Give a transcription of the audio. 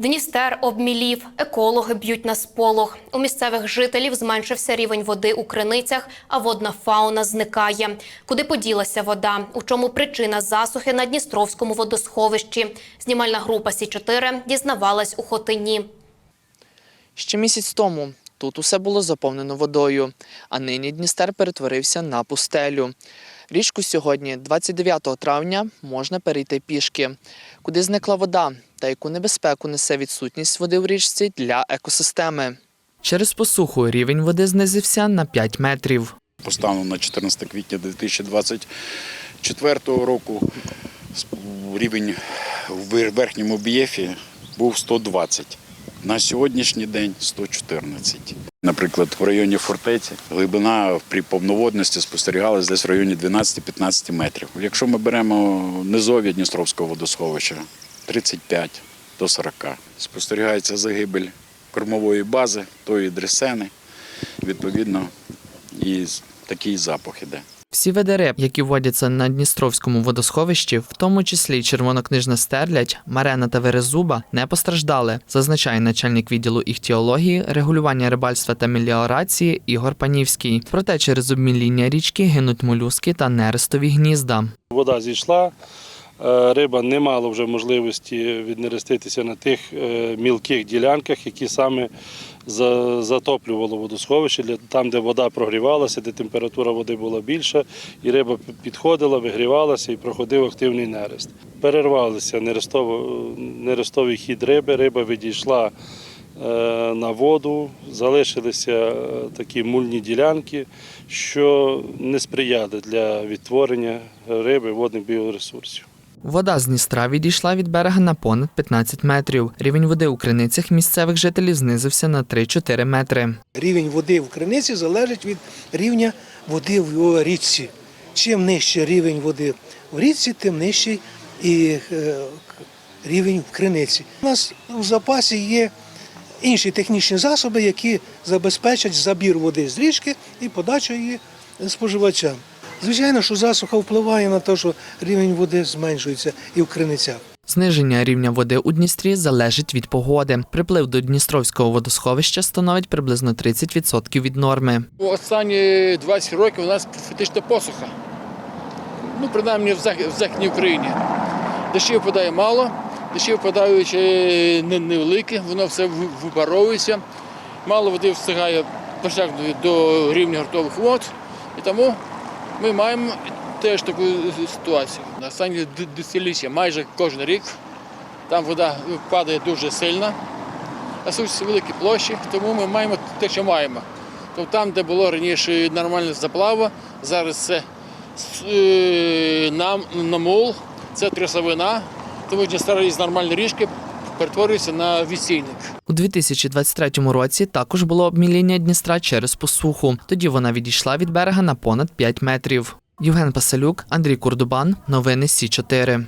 Дністер обмілів, екологи б'ють на сполох. У місцевих жителів зменшився рівень води у криницях, а водна фауна зникає. Куди поділася вода? У чому причина засухи на Дністровському водосховищі? Знімальна група Сі 4 дізнавалась у Хотині. Ще місяць тому тут усе було заповнено водою, а нині Дністер перетворився на пустелю. Річку сьогодні, 29 травня, можна перейти пішки. Куди зникла вода та яку небезпеку несе відсутність води в річці для екосистеми. Через посуху рівень води знизився на 5 метрів. По стану на 14 квітня 2024 року рівень в верхньому бієфі був 120. На сьогоднішній день 114. Наприклад, в районі фортеці глибина при повноводності спостерігалась десь в районі 12-15 метрів. Якщо ми беремо низов'я Дністровського водосховища 35 до 40. Спостерігається загибель кормової бази, тої дресени, відповідно, і такий запах іде. Всі види риб, які водяться на Дністровському водосховищі, в тому числі червонокнижна стерлядь, марена та верезуба, не постраждали, зазначає начальник відділу іхтіології, регулювання рибальства та меліорації Ігор Панівський. Проте через обміління річки гинуть молюски та нерестові гнізда. Вода зійшла, риба не мала вже можливості віднереститися на тих е, мілких ділянках, які саме за- затоплювало водосховище, там, де вода прогрівалася, де температура води була більша, і риба підходила, вигрівалася і проходив активний нерест. Перервалися нерестовий хід риби, риба відійшла е, на воду, залишилися е, такі мульні ділянки, що не сприяли для відтворення риби водних біоресурсів. Вода з Дністра відійшла від берега на понад 15 метрів. Рівень води у криницях місцевих жителів знизився на 3-4 метри. Рівень води в криниці залежить від рівня води в річці. Чим нижче рівень води в річці, тим нижчий і е, рівень в криниці. У нас в запасі є інші технічні засоби, які забезпечать забір води з річки і подачу її споживачам. Звичайно, що засуха впливає на те, що рівень води зменшується і в криницях. Зниження рівня води у Дністрі залежить від погоди. Приплив до Дністровського водосховища становить приблизно 30% від норми. Останні 20 років у нас фактично посуха. Ну, принаймні в Західній Україні. Дощів випадає мало, дощі випадають е, не- невеликі, воно все ви- випаровується. Мало води встигає досягнути до рівня гуртових вод. І тому ми маємо теж таку ситуацію. На д- десятиліття майже кожен рік там вода падає дуже сильно, а суть великі площі, тому ми маємо те, що маємо. Тобто там, де було раніше нормальна заплава, зараз це е, нам намул, це трясовина, тому що старі нормальні річки перетворюються на відсійник. У 2023 році також було обміління Дністра через посуху. Тоді вона відійшла від берега на понад 5 метрів. Євген Пасалюк, Андрій Курдубан. Новини Сі 4